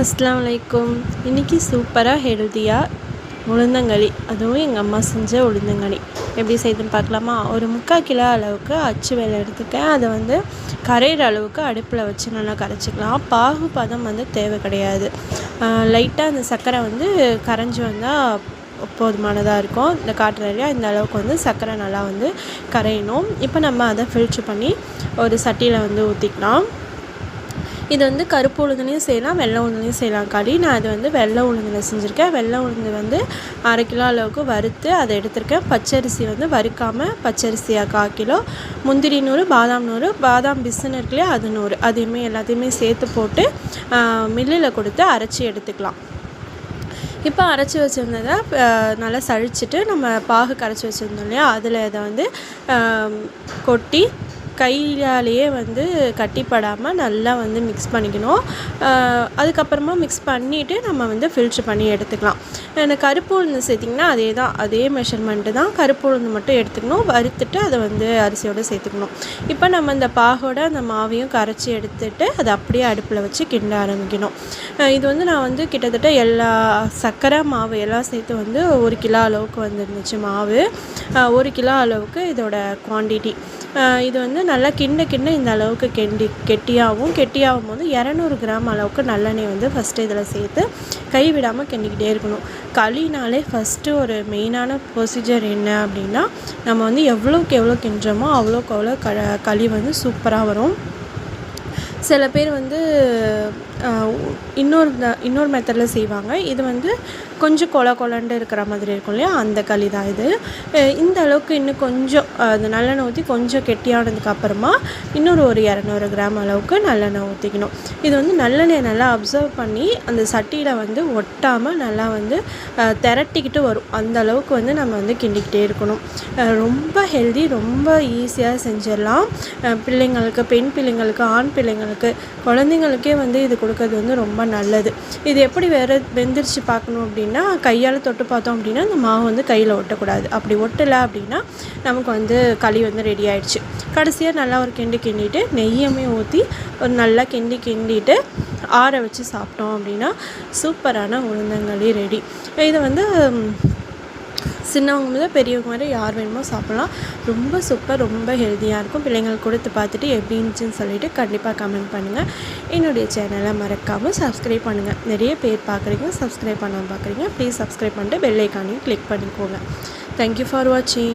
அஸ்லாம் வலைக்கும் இன்றைக்கி சூப்பராக ஹெல்த்தியாக உளுந்தங்களி. அதுவும் எங்கள் அம்மா செஞ்ச உளுந்தங்களி. எப்படி செய்யுதுன்னு பார்க்கலாமா? ஒரு முக்கால் கிலோ அளவுக்கு அச்சு வேலை எடுத்துக்கேன் அதை வந்து கரையிற அளவுக்கு அடுப்பில் வச்சு நல்லா கரைச்சிக்கலாம். பாகு பதம் வந்து தேவை கிடையாது. லைட்டாக அந்த சர்க்கரை வந்து கரைஞ்சி வந்தால் போதுமானதாக இருக்கும். இந்த காட்டுறலையா இந்த அளவுக்கு வந்து சர்க்கரை நல்லா வந்து கரையணும். இப்போ நம்ம அதை ஃபில்ட்ரு பண்ணி ஒரு சட்டியில் வந்து ஊற்றிக்கலாம் இது வந்து கருப்பு உளுந்துலையும் செய்யலாம் வெள்ளை உளுந்துலையும் செய்யலாம். களி நான் அது வந்து வெள்ளை உளுந்தில் செஞ்சுருக்கேன். வெள்ளை உளுந்து வந்து அரை கிலோ அளவுக்கு வறுத்து அதை எடுத்திருக்கேன். பச்சரிசி வந்து வறுக்காமல் பச்சரிசியாக கால் கிலோ. முந்திரி நூறு பாதாம் நூறு பாதாம் பிசுன்னு இருக்குல்லையா அது நூறு. அதையுமே எல்லாத்தையுமே சேர்த்து போட்டு மில்லில் கொடுத்து அரைச்சி எடுத்துக்கலாம். இப்போ அரைச்சி வச்சுருந்ததை நல்லா சழிச்சிட்டு நம்ம பாகு கரைச்சி வச்சுருந்தோம் இல்லையா அதில் இதை வந்து கொட்டி கையாலேயே வந்து கட்டிப்படாமல் நல்லா வந்து மிக்ஸ் பண்ணிக்கணும். அதுக்கப்புறமா மிக்ஸ் பண்ணிவிட்டு நம்ம வந்து ஃபில்ட்ரு பண்ணி எடுத்துக்கலாம். எனக்கு கருப்பு உளுந்து சேர்த்திங்கன்னா அதே தான் அதே மெஷர்மெண்ட்டு தான். கருப்பு உளுந்து மட்டும் எடுத்துக்கணும். வறுத்துட்டு அதை வந்து அரிசியோடு சேர்த்துக்கணும். இப்போ நம்ம இந்த பாகோட அந்த மாவையும் கரைச்சி எடுத்துட்டு அதை அப்படியே அடுப்பில் வச்சு கிண்ட ஆரம்பிக்கணும். இது வந்து நான் வந்து கிட்டத்தட்ட எல்லா சர்க்கரை மாவு எல்லாம் சேர்த்து வந்து ஒரு கிலோ அளவுக்கு வந்துருந்துச்சு மாவு. ஒரு கிலோ அளவுக்கு இதோட குவான்டிட்டி இது வந்து நல்லா கிண்ட கிண்ண இந்த அளவுக்கு கெண்டி கெட்டியாகவும் கெட்டியாகும் போது இரநூறு கிராம் அளவுக்கு நல்லெண்ணெய் வந்து ஃபஸ்ட்டு இதில் சேர்த்து கை விடாமல் கிண்டிக்கிட்டே இருக்கணும். களினாலே ஃபஸ்ட்டு ஒரு மெயினான ப்ரொசீஜர் என்ன அப்படின்னா நம்ம வந்து எவ்வளோக்கு எவ்வளோ கிண்டுறோமோ அவ்வளோக்கு அவ்வளோ க களி வந்து சூப்பராக வரும். சில பேர் வந்து இன்னொரு இன்னொரு மெத்தடில் செய்வாங்க. இது வந்து கொஞ்சம் கொல கொலண்டு இருக்கிற மாதிரி இருக்கும் இல்லையா? அந்த களி தான் இது. இந்த அளவுக்கு இன்னும் கொஞ்சம் அந்த நல்லெண்ணெய் ஊற்றி கொஞ்சம் கெட்டியானதுக்கு அப்புறமா இன்னொரு ஒரு இரநூறு கிராம் அளவுக்கு நல்லெண்ணெய் ஊற்றிக்கணும் இது வந்து நல்லெண்ணெய் நல்லா அப்சர்வ் பண்ணி அந்த சட்டியில் வந்து ஒட்டாமல் நல்லா வந்து திரட்டிக்கிட்டு வரும். அந்த அளவுக்கு வந்து நம்ம வந்து கிண்டிக்கிட்டே இருக்கணும். ரொம்ப ஹெல்தி ரொம்ப ஈஸியாக செஞ்சிடலாம். பிள்ளைங்களுக்கு பெண் பிள்ளைங்களுக்கு ஆண் பிள்ளைங்களுக்கு குழந்தைங்களுக்கே வந்து இது கொடுக்கறது வந்து ரொம்ப நல்லது. இது எப்படி வேறு வெந்திரிச்சு பார்க்கணும் அப்படின்னா கையால் தொட்டு பார்த்தோம் அப்படின்னா அந்த மாவு வந்து கையில் ஒட்டக்கூடாது. அப்படி ஒட்டலை அப்படின்னா நமக்கு வந்து களி வந்து ரெடி ஆகிடுச்சு கடைசியாக நல்லா ஒரு கிண்டி கிண்டிட்டு நெய்யுமே ஊற்றி ஒரு நல்லா கிண்டி கிண்டிட்டு ஆற வச்சு சாப்பிட்டோம் அப்படின்னா சூப்பரான உளுந்தங்களி ரெடி இதை வந்து சின்னவங்க முதல் பெரியவங்க வரை யார் வேணுமோ சாப்பிட்லாம். ரொம்ப சூப்பர் ரொம்ப ஹெல்த்தியாக இருக்கும். பிள்ளைங்களுக்கு கொடுத்து பார்த்துட்டு எப்படி இருந்துச்சுன்னு சொல்லிவிட்டு கண்டிப்பாக கமெண்ட் பண்ணுங்கள் என்னுடைய சேனலை மறக்காமல் சப்ஸ்கிரைப் பண்ணுங்கள் நிறைய பேர் பார்க்குறீங்க சப்ஸ்கிரைப் பண்ணாமல் பார்க்குறீங்க ப்ளீஸ் சப்ஸ்கிரைப் பண்ணிட்டு பெல் ஐக்கானையும் கிளிக் பண்ணிக்கோங்க. தேங்க்யூ ஃபார் வாட்சிங்